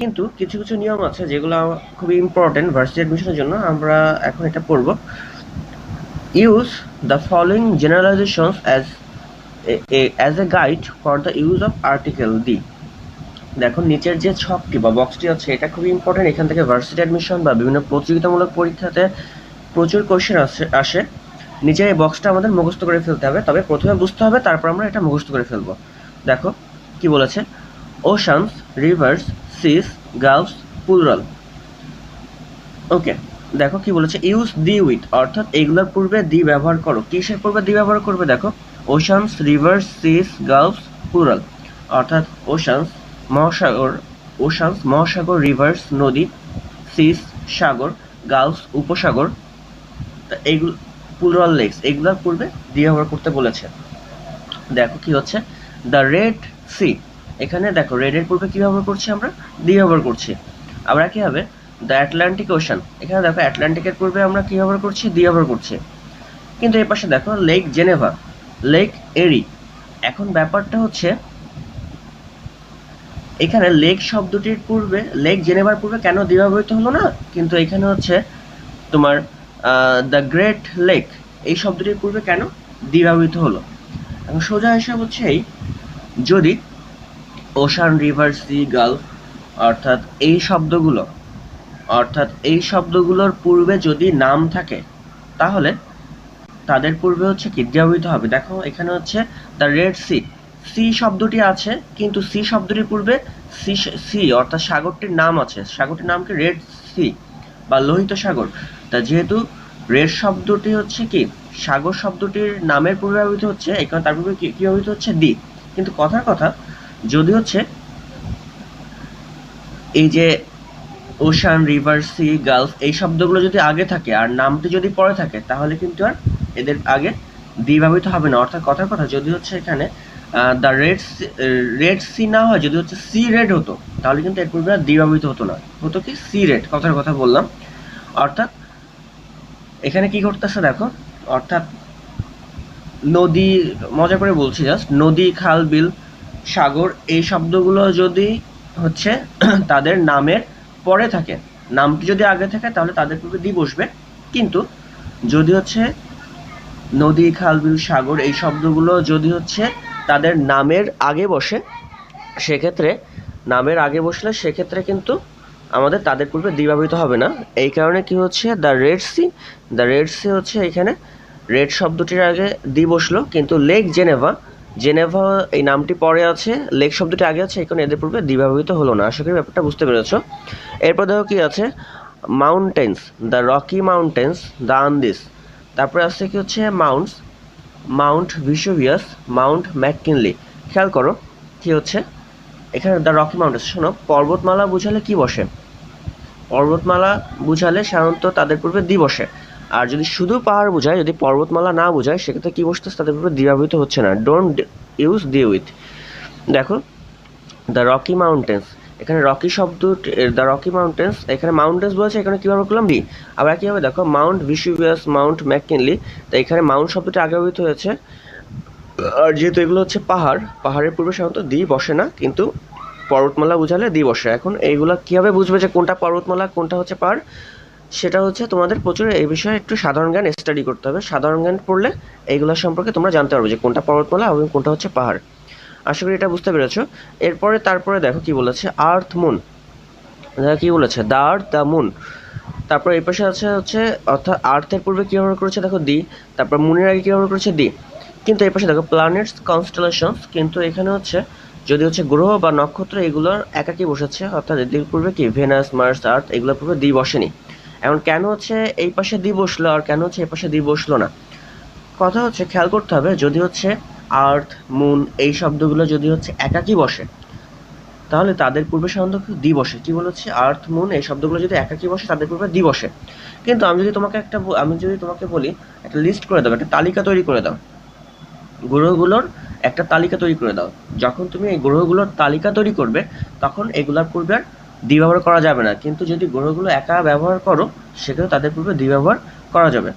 কিন্তু কিছু কিছু নিয়ম আছে যেগুলো খুবই ইম্পর্টেন্ট ভার্সিটি অ্যাডমিশনের জন্য আমরা এখন এটা পড়ব। Use the following generalisations as as a guide for the use of article the দেখো নিচের যে ছকটি বা বক্সটি আছে, এটা খুবই ইম্পর্টেন্ট এখান থেকে ভার্সিটি অ্যাডমিশন বা বিভিন্ন প্রতিযোগিতামূলক পরীক্ষাতে প্রচুর কোশ্চেন আসে আসে। নিচের এই বক্সটা আমাদের মুখস্থ করে ফেলতে হবে। তবে প্রথমে বুঝতে হবে, তারপর আমরা এটা মুখস্থ করে ফেলব। দেখো, কি বলেছে? Oceans rivers seas gulfs plural. Okay, দেখো কি বলেছে ইউজ দি উইথ অর্থাৎ এগুলোর পূর্বে দি ব্যবহার করো। কিসের পূর্বে দি ব্যবহার করবে দেখো? ওশানস রিভার্স সিস গালফস পুরাল অর্থাৎ ওশানস মহাসাগর ওশানস মহাসাগর রিভার্স নদী সিস সাগর গালফস উপসাগর। এইগুলো পুরাল লেকস এগুলোর পূর্বে দি ব্যবহার করতে বলেছে। দেখো কি হচ্ছে দ্য রেড সি এখানে দেখো রেডের পূর্বে কি ব্যবহার করছি আমরা? দি ব্যবহার করছি। আবার কি হবে দ্য অ্যাটলান্টিক ওশান এখানে দেখো অ্যাটলান্টিকের পূর্বে আমরা কি ব্যবহার করছি? দি ব্যবহার করছি। কিন্তু এই পাশে দেখো লেক জেনেভা লেক এরি এখন ব্যাপারটা হচ্ছে, এখানে লেক শব্দটির পূর্বে লেক জেনেভার পূর্বে কেন দি ব্যবহৃত হলো না? কিন্তু এখানে হচ্ছে তোমার দ্য গ্রেট লেক এই শব্দটির পূর্বে কেন দি ব্যবহৃত হলো? এখন সোজা হিসাব হচ্ছে এই, যদি ওশান রিভার সি গালফ অর্থাৎ এই শব্দগুলো, অর্থাৎ এই শব্দগুলোর পূর্বে যদি নাম থাকে, তাহলে তাদের পূর্বে হচ্ছে কি ব্যবহৃত হবে। দেখো, এখানে হচ্ছে দ্য রেড সি সি শব্দটি আছে, কিন্তু সি শব্দটির পূর্বে সি সি অর্থাৎ সাগরটির নাম আছে। সাগরটির নাম কি? রেড সি বা লোহিত সাগর। তা যেহেতু রেড শব্দটি হচ্ছে কি, সাগর শব্দটির নামের পূর্বে ব্যবহৃত হচ্ছে, এখানে তার পূর্বে কি ব্যবহৃত হচ্ছে? দি কিন্তু কথার কথা যদি হচ্ছে এই যে ওশান রিভার সি গালফ এই শব্দগুলো যদি আগে থাকে আর নামটি যদি পরে থাকে, তাহলে কিন্তু আর এদের আগে দি ব্যবহৃত হবে না। অর্থাৎ কথার কথা, যদি হচ্ছে এখানে দ্য রেড রেড সি না হয়, যদি হচ্ছে সি রেড হতো, তাহলে কিন্তু এর পূর্বে আর দি ব্যবহৃত হতো না। হতো কি? সি রেড কথার কথা বললাম। অর্থাৎ এখানে কি করতেছে দেখো, অর্থাৎ নদী, মজা করে বলছি জাস্ট নদী, খাল, বিল সাগর, এই শব্দগুলো যদি হচ্ছে তাদের নামের পরে থাকে নামটি যদি আগে থাকে তাহলে তাদের পূর্বে দি বসবে। কিন্তু যদি হচ্ছে নদী, খাল, বিল, সাগর এই শব্দগুলো যদি হচ্ছে তাদের নামের আগে বসে, সেক্ষেত্রে নামের আগে বসলে সেক্ষেত্রে কিন্তু আমাদের তাদের পূর্বে দি ব্যবহৃত হবে না। এই কারণে কি হচ্ছে the red sea the red sea হচ্ছে এখানে রেড শব্দটির আগে দি বসল, কিন্তু লেক জেনেভা জেনেভা এই নামটি পরে আছে লেক শব্দটি আগে আছে কারণে এদের পূর্বে দি ব্যবহৃত হলো না। আশা করি ব্যাপারটা বুঝতে পেরেছ। এরপর দেখো কি আছে? Mountains the Rocky Mountains the Andes তারপরে আছে কি হচ্ছে? Mounts Mount Vesuvius Mount McKinley খেয়াল করো, কি হচ্ছে? এখানে দ্য রকি মাউন্টেন্স শোনো, পর্বতমালা বুঝালে কি বসে? পর্বতমালা বুঝালে সাধারণত তাদের পূর্বে দি বসে। আর যদি শুধু পাহাড় বোঝায়, যদি পর্বতমালা না বোঝায়, সেক্ষেত্রে কী বসতেছে তাদের পূর্বে দি ব্যবহৃত হচ্ছে না। ডোন্ট ইউজ দি উইথ দেখো দ্য রকি মাউন্টেন্স এখানে রকি শব্দ দ্য রকি মাউন্টেন্স এখানে মাউন্টেন্স বলেছে, এখানে কীভাবে করলাম? দি আবার কীভাবে দেখো মাউন্ট ভিসুভিয়াস মাউন্ট ম্যাককিনলি তো এখানে মাউন্ট শব্দটি আগে ব্যবহৃত হয়েছে। আর যেহেতু এগুলো হচ্ছে পাহাড়, পাহাড়ের পূর্বে সাধারণত দি বসে না, কিন্তু পর্বতমালা বুঝালে দি বসে। এখন এইগুলো কীভাবে বুঝবে যে কোনটা পর্বতমালা, কোনটা হচ্ছে পাহাড়? সেটা হচ্ছে তোমাদের প্রচুর এই বিষয়ে একটু সাধারণ জ্ঞান স্টাডি করতে হবে। সাধারণ জ্ঞান পড়লে এইগুলো সম্পর্কে তোমরা জানতে পারবে যে কোনটা পর্বতমালা এবং কোনটা হচ্ছে পাহাড়। আশা করি এটা বুঝতে পেরেছ। এরপরে, তারপরে দেখো কি বলেছে আর্থ মুন দেখো কি বলেছে দ্য আর্থ দ্য মুন তারপর এই পাশে আছে হচ্ছে, অর্থাৎ আর্থের পূর্বে কী ব্যবহার করেছে? দেখো দি তারপর মুনের আগে কী ব্যবহার করেছে? দি কিন্তু এই পাশে দেখো প্ল্যানেটস কনস্টেলেশনস কিন্তু এখানে হচ্ছে, যদি হচ্ছে গ্রহ বা নক্ষত্র এগুলোর একাকি বসেছে, অর্থাৎ এদের পূর্বে কি? ভেনাস মার্স আর্থ এগুলোর পূর্বে দি বসেনি। এখন কেন হচ্ছে এই পাশে দি বসল আর কেন হচ্ছে এই পাশে দি বসল না? কথা হচ্ছে, খেয়াল করতে হবে, যদি হচ্ছে আর্থ মুন এই শব্দগুলো যদি হচ্ছে একাকি বসে, তাহলে তাদের পূর্বে সাধারণত দি বসে। কি বলেছে? আর্থ মুন এই শব্দগুলো যদি একাকি বসে, তাদের পূর্বে দি বসে। কিন্তু আমি যদি তোমাকে একটা আমি যদি তোমাকে বলি, একটা লিস্ট করে দাও, একটা তালিকা তৈরি করে দাও। গ্রহগুলোর একটা তালিকা তৈরি করে দাও। যখন তুমি এই গ্রহগুলোর তালিকা তৈরি করবে, তখন এগুলোর পূর্বে আর দ্বি ব্যবহার করা যাবে না। কিন্তু যদি গ্রহগুলো একা ব্যবহার করো, সেক্ষেত্রে তাদের পূর্বে দ্বিব্যবহার করা যাবে।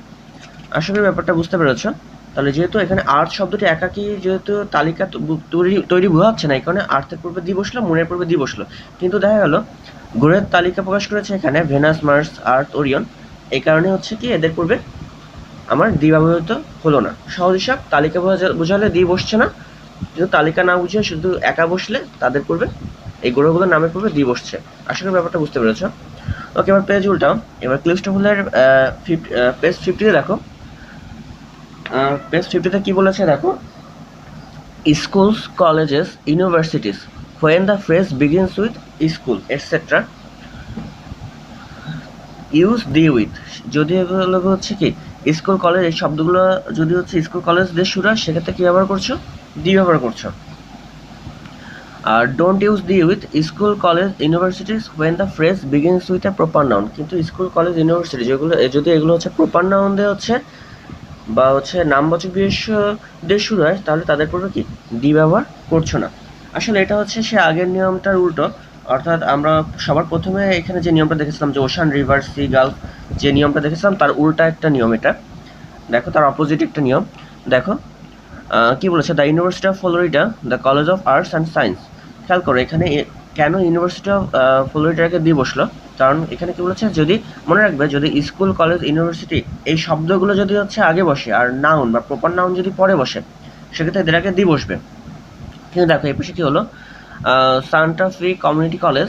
করি ব্যাপারটা বুঝতে পেরেছ। তাহলে যেহেতু এখানে আর্থ শব্দটি একাকি যেহেতু তালিকা তৈরি তৈরি বোঝাচ্ছে না, এই কারণে আর্থের পূর্বে দি বসল, মনের পূর্বে দি বসল। কিন্তু দেখা গেল গ্রহের তালিকা প্রকাশ করেছে এখানে ভেনাস, মার্স, আর্থ, ওরিয়ন। এই কারণে হচ্ছে কি, এদের পূর্বে আমার দ্বি ব্যবহৃত হলো না। সহজ হিসাব, তালিকা বোঝা- বোঝালে দ্বি বসছে না। কিন্তু তালিকা না বুঝে শুধু একা বসলে তাদের পূর্বে এই গ্রহগুলোর নামের পূর্বে দ্বি বসছে করি ব্যাপারটা বুঝতে পেরেছ। ওকে, এবার পেজ উল্টাও এবার ক্লিস্টোফুলের পেজ ফিফটিতে দেখো। পেজ ফিফটিতে কি বলেছে দেখো? Schools colleges universities when the phrase begins with school etcetera use the with যদি এগুলো হচ্ছে কি স্কুল কলেজ এই শব্দগুলো যদি হচ্ছে স্কুল কলেজ দিয়ে শুরু হয়, সেক্ষেত্রে কী ব্যবহার করছ? দি ব্যবহার করছ। আর don't use the with school college universities when the phrase begins with a proper noun কিন্তু স্কুল কলেজ ইউনিভার্সিটি যেগুলো যদি এগুলো হচ্ছে প্রপার নাউন দিয়ে হচ্ছে বা হচ্ছে নামবাচক বিশেষ্য দিয়ে শুরু হয়, তাহলে তাদের পূর্বে কি? ডি ব্যবহার করছ না। আসলে এটা হচ্ছে সে আগের নিয়মটার উল্টো। অর্থাৎ আমরা সবার প্রথমে এখানে যে নিয়মটা দেখেছিলাম যে ওশান রিভার সি গালফ যে নিয়মটা দেখেছিলাম, তার উল্টা একটা নিয়ম এটা। দেখো, তার অপোজিট একটা নিয়ম। দেখো কি বলেছে? The University of Florida the College of Arts and Science খেয়াল করো, এখানে কেন ইউনিভার্সিটি অফ ফ্লোরিডাকে দিয়ে বসল? কারণ এখানে কি বলেছে? যদি, মনে রাখবে, যদি স্কুল কলেজ ইউনিভার্সিটি এই শব্দগুলো যদি হচ্ছে আগে বসে আর নাউন বা প্রপার নাউন যদি পরে বসে, সেক্ষেত্রে এদের আগে দিয়ে বসবে। কিন্তু দেখো, এই পাশে কি হলো? Santa Fe Community College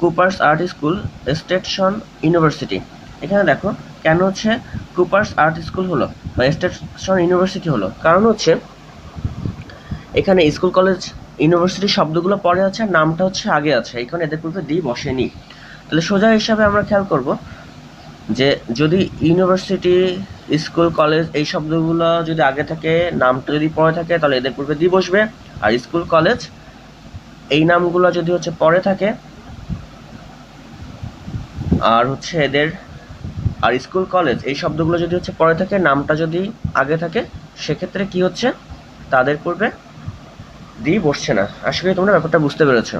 Cooper's Art School Stetson University এখানে দেখো, কেন হচ্ছে কুপার্স আর্ট স্কুল হলো বা স্টেটসন ইউনিভার্সিটি হলো? কারণ হচ্ছে, এখানে স্কুল কলেজ ইউনিভার্সিটি শব্দগুলো পরে আছে আর নামটা হচ্ছে আগে আছে। এখানে এদের পূর্বে দি বসেনি। তাহলে সোজা হিসাবে আমরা খেয়াল করব যে যদি ইউনিভার্সিটি স্কুল কলেজ এই শব্দগুলো যদি আগে থাকে, নামটা যদি পরে থাকে, তাহলে এদের পূর্বে দি বসবে। আর স্কুল কলেজ এই নামগুলো যদি হচ্ছে পরে থাকে, আর হচ্ছে এদের, আর স্কুল কলেজ এই শব্দগুলো যদি হচ্ছে পরে থাকে, নামটা যদি আগে থাকে, সেক্ষেত্রে কি হচ্ছে? তাদের পূর্বে দি বসছে না। আশা করি তোমরা ব্যাপারটা বুঝতে পেরেছ।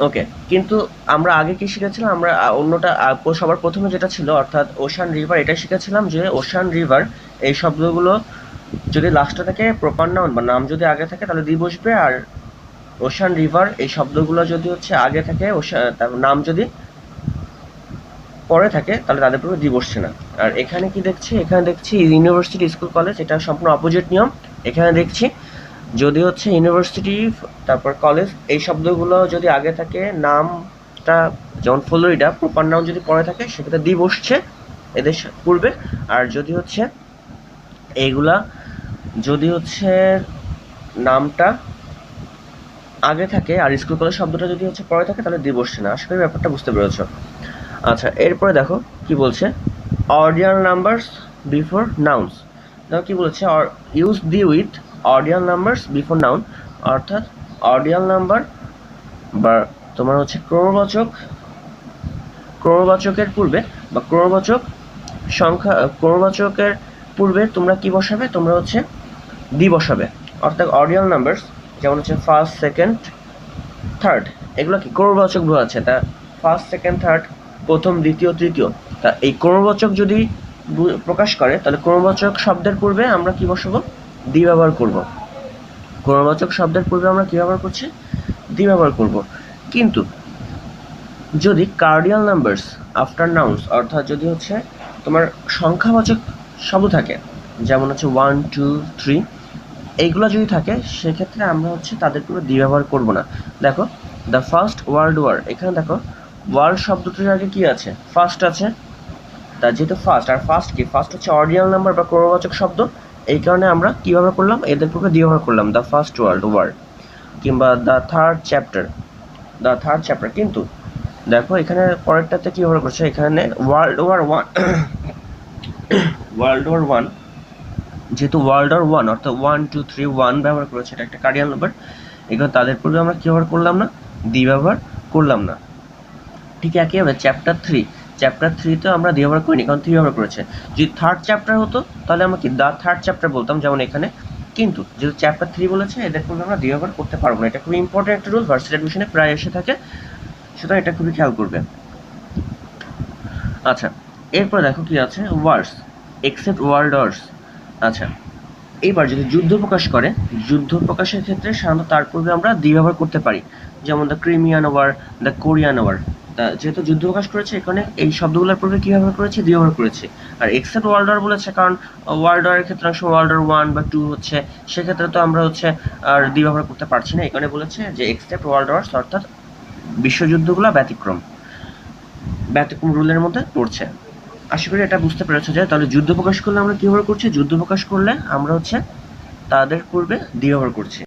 ওকে, কিন্তু আমরা আগে কি শিখেছিলাম? আমরা অন্যটা সবার প্রথমে যেটা ছিল, অর্থাৎ ওশান রিভার এটা শিখেছিলাম যে ওশান রিভার এই শব্দগুলো যদি লাস্টে থাকে প্রপার নাউন বা নাম যদি আগে থাকে, তাহলে দি বসবে। আর ওশান রিভার এই শব্দগুলো যদি হচ্ছে আগে থাকে নাম যদি পরে থাকে, তাহলে তাদের পুরো দি বসছে না আর এখানে কি দেখছি? এখানে দেখছি ইউনিভার্সিটি স্কুল কলেজ এটা সম্পূর্ণ অপোজিট নিয়ম। এখানে দেখছি, যদি হচ্ছে ইউনিভার্সিটি তারপর কলেজ এই শব্দগুলো যদি আগে থাকে, নামটা যেমন ফ্লোরিডা প্রপার নাম যদি পরে থাকে, সেক্ষেত্রে দি বসছে এদের পূর্বে। আর যদি হচ্ছে এইগুলা, যদি হচ্ছে নামটা আগে থাকে, আর স্কুল কলেজ শব্দটা যদি হচ্ছে পরে থাকে, তাহলে দি বসছে না। আশা করি ব্যাপারটা বুঝতে পেরেছ। আচ্ছা এরপরে দেখো কি বলছে। অর্ডিনাল নাম্বারস বিফোর নাউন্স দেখো কি বলছে use the with ordinal numbers before noun অর্থাৎ অর্ডিনাল নাম্বার বা তোমার হচ্ছে ক্রমবাচক, ক্রমবাচকের পূর্বে বা ক্রমবাচক সংখ্যা, ক্রমবাচকের পূর্বে তোমরা কি বসাবে? তোমরা হচ্ছে দি বসাবে। অর্থাৎ অর্ডিনাল নাম্বারস যেমন হচ্ছে ফার্স্ট সেকেন্ড থার্ড এগুলো কি? ক্রমবাচক আছে। তা ফার্স্ট সেকেন্ড থার্ড প্রথম, দ্বিতীয়, তৃতীয়। তা এই ক্রমবাচক যদি প্রকাশ করে, তাহলে ক্রমবাচক শব্দের পূর্বে আমরা কি বসাবো? দি ব্যবহার করব। ক্রমবাচক শব্দের পূর্বে আমরা কি ব্যবহার করছি? দি ব্যবহার করব। কিন্তু যদি কার্ডিয়াল নাম্বারস আফটার নাউন্স অর্থাৎ যদি হচ্ছে তোমার সংখ্যাবাচক শব্দ থাকে, যেমন হচ্ছে ওয়ান টু থ্রি এইগুলো যদি থাকে, সেক্ষেত্রে আমরা হচ্ছে তাদের কোনো দি ব্যবহার করব না। দেখো দ্য ফার্স্ট ওয়ার্ল্ড ওয়ার এখানে দেখো ওয়ার্ল্ড শব্দটির আগে কি আছে? ফার্স্ট আছে। তা যেহেতু ফার্স্ট আর ফার্স্ট কি? ফার্স্ট হচ্ছে অর্ডিনাল নাম্বার বা ক্রমবাচক শব্দ। এই কারণে আমরা কি ব্যবহার করলাম? এদের পূর্বে দি ব্যবহার করলাম দ্য ফার্স্ট ওয়ার্ল্ড ওয়ার কিংবা the third chapter the third chapter কিন্তু দেখো, এখানে পরেরটাতে কি ব্যবহার করছে? এখানে world war one world war one যেহেতু ওয়ার্ল্ড ওয়ার ওয়ান অর্থাৎ ওয়ান টু থ্রি ওয়ান ব্যবহার করেছে, এটা একটা কার্ডিয়াল নাম্বার এখানে তাদের পূর্বে আমরা কি ব্যবহার করলাম না? দি ব্যবহার করলাম না। ঠিক একইভাবে চ্যাপ্টার থ্রি চ্যাপ্টার থ্রিতে আমরা দি ব্যবহার করিনি, কারণ থ্রি ব্যবহার করেছে। যদি থার্ড চ্যাপ্টার হতো, তাহলে আমরা কি দা থার্ড চ্যাপ্টার বলতাম যেমন এখানে। কিন্তু যেহেতু চ্যাপ্টার থ্রি বলেছে, এদের পূর্বে আমরা দি ব্যবহার করতে পারব না। এটা খুবই ইম্পর্টেন্ট একটা রুল ভার্সিটি অ্যাডমিশনে প্রায় এসে থাকে। সুতরাং এটা খুবই খেয়াল করবে। আচ্ছা এরপর দেখো কি আছে? ওয়ার্ডস এক্সেপ্ট ওয়ার্ল্ড ওয়ার্ডস আচ্ছা এবার যদি যুদ্ধ প্রকাশ করে, যুদ্ধ প্রকাশের ক্ষেত্রে সাধারণত তার পূর্বে আমরা দি ব্যবহার করতে পারি। যেমন the Crimean war the Korean war যেহেতু যুদ্ধ প্রকাশ করেছে এখানে এই শব্দগুলোর পূর্বে কি ব্যবহার করেছে দি ব্যবহার করেছে। আর এক্সেপ্ট ওয়ার্ল্ড ওয়ার বলেছে, কারণ ওয়ার্ল্ড ওয়ারের ক্ষেত্রে সময় ওয়ার্ল্ড ওয়ার ওয়ান বা টু হচ্ছে, সেক্ষেত্রে তো আমরা হচ্ছে, আর দি ব্যবহার করতে পারছি না এখানে বলেছে যে এক্সেপ্ট ওয়ার্ল্ড ওয়ার্স অর্থাৎ বিশ্বযুদ্ধগুলো ব্যতিক্রম ব্যতিক্রম রুলের মধ্যে পড়ছে। আশা করি এটা বুঝতে পেরেছ যে, তাহলে যুদ্ধ প্রকাশ করলে আমরা কি ব্যবহার করছি? যুদ্ধ প্রকাশ করলে আমরা হচ্ছে, তাদের পূর্বে দি ব্যবহার করছি।